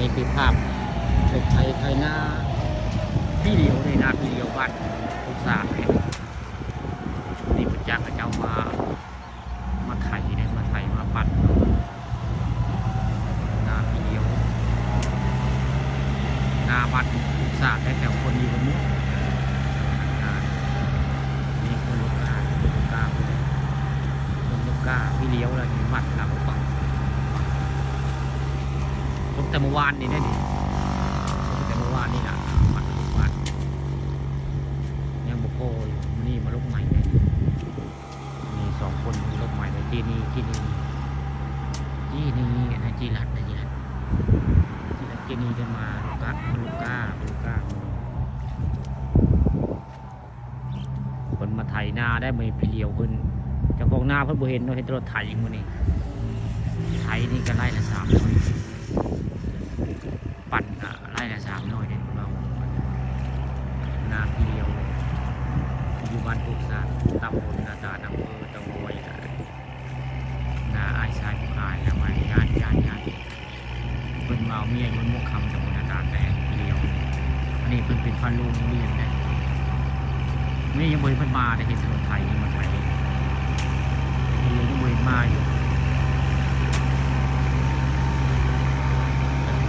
นี่คือภาพเด็กไทยไทยหน้าพี่เลียวในนาพี่เลียวบ้านทุกศาเนี่ยนี่พระเจ้าพระเจ้ามามาไถเนี่ยมาไถมาปัดนาพี่เลียวนาบัดทุกศาได้แถวคนอยู่บนมุกนี่คนลูกกาคนลูกกาคนลูกกาพี่เลี้ยวเลยอยู่มัดหลังฝั่ง แต่เมื่อวานนี่ได้นี่ผมแต่เมื่อวานนี่นะมันทุกวันยังบโกอยู่นี่มาลกใหม่เลยมีสองคนลกใหม่เลยจีนี่จีนี่จีนี่นะจีรัตนะจีรัตจีรัตจีนี่จะมาลูกกัดมาลูก้ามาลูก้าคนมาไถนาได้ไม่ไปเลียวเพิ่นจ้าของหน้าเพิ่นบ่เห็นเนาะเห็นตรถไถอย่างมื้อนี้ไถนี่ก็ไล่ละสามร้อย ปั่นไล่ละสามหน่อยเนี่ยเรานาทีเดียวอยู่บ้านทุกสาตำบลนาตาอำเภอตะโวยนาไอชายผู้ขายแล้วมาญาติญาติญาติเพิ่นเอาเมียอยนมุกคำตำบลนาตาแต่ทีเดียวอันนี้เพิ่นเป็นพันลูกเรียนได้นี่ยังบ่เห็นเพิ่นมาได้เห็นถนนไทยนี่มาไทยยังบ่เห็นมาอยู่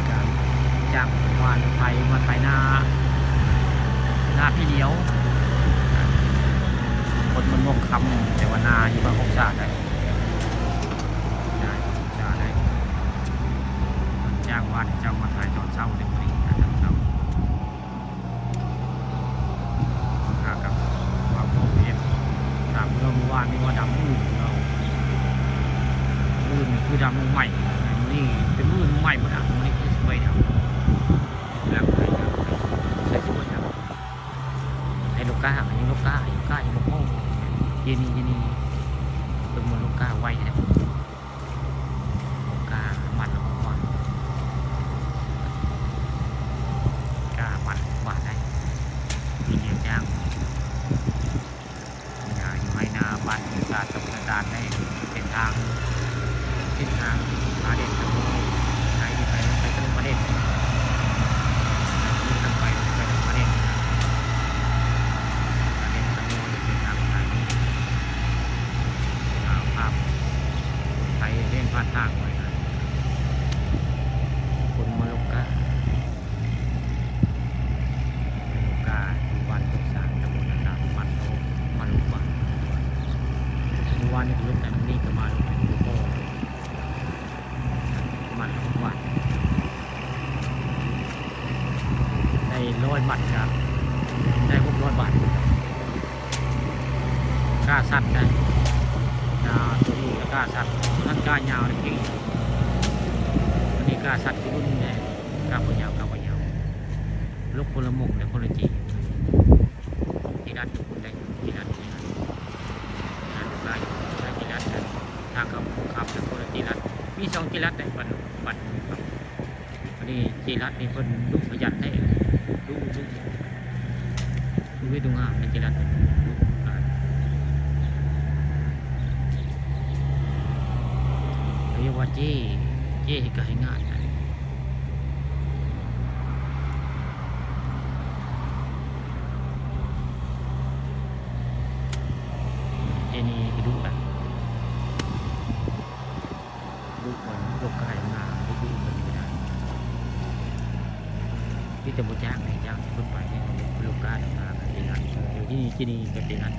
การจากวานไทยมาไทยหน้า หน้าพี่เลี้ยว คนมันมกคำแต่ว่านาอยู่บางหกศาตร์ได้ได้หกศาตร์ได้จ้างวานเจ้ามาถ่ายตอนเช้าเด็กคนนี้นะตอนเช้าหากับควาพวกเอฟตามเมื่อเมื่อวานนี้ว่าดำอื่นเราอื่นคือดำใหม่นี่เป็นอื่นใหม่หมดอะนี่คือสวยดำแล้วใครจะใส่สวยดำ ไอ้ลูกก้าอันนี้ลูกก้าอ้ลูกก้าอ้ลูกโม่เยนี่เยนี่เป็นมันลูกก้าไว้นะลูกก้ามันล้วก็ก่อนก้ามันหวานได้มีเดียวจ้างนาอยู่ให้นาบ้านชาติตำนานได้เป็นทางเป็นทางมาเด็ดตะโมไหนที่ไปไปตะโมมาเด็ดนี่ทางไปไปตะโมมาเด็ดมาเด็ดตะโมเป็นทางทางนี้เอาภาพไปเล่นพาดทางไว้นะคนมาลกกา ลูกาอยู่บ้านทุกสารตำบลนาตามันโตมาลุกบ้านเมื่อวานนี้ลุกแต่มันนี่ก็มาลุกเป็นลูกโตมันลุกบ้านได้ ร้อยบาทครับได้หกร้อยบาทกล้าสัตว์ได้นาตัวนี้ก็กล้าสัตว์นั่นกล้ายาวจริงอันนี้กล้าสัตว์ที่รุ่นเนี่ยกล้าปยาวกล้าปยาวลูกคนละหมกและคนละจีจีรัดทุกคนได้จีรัดจีรัดจีรัดได้ได้จีรัดได้ทางเขาขับและคนละจีรัดมีสองจีรัดได้ปันปัน ครับอันนี้จีรัดนี่คนลูกประหยัดให้ดูดูดูไว้ดูงามในจีรัดดูอ่านเรียกว่าเจ้เจ้ก็ให้งานนะ เจนี่ไปดูกันดูคนลูกไก่มาดูดูมันไม่ได้ ที่จะบูจ้างให้จ้างคนไปเนี่ยลูกค้าทำงานที่นั่นอยู่ที่ที่นี่ก็เป็นั่น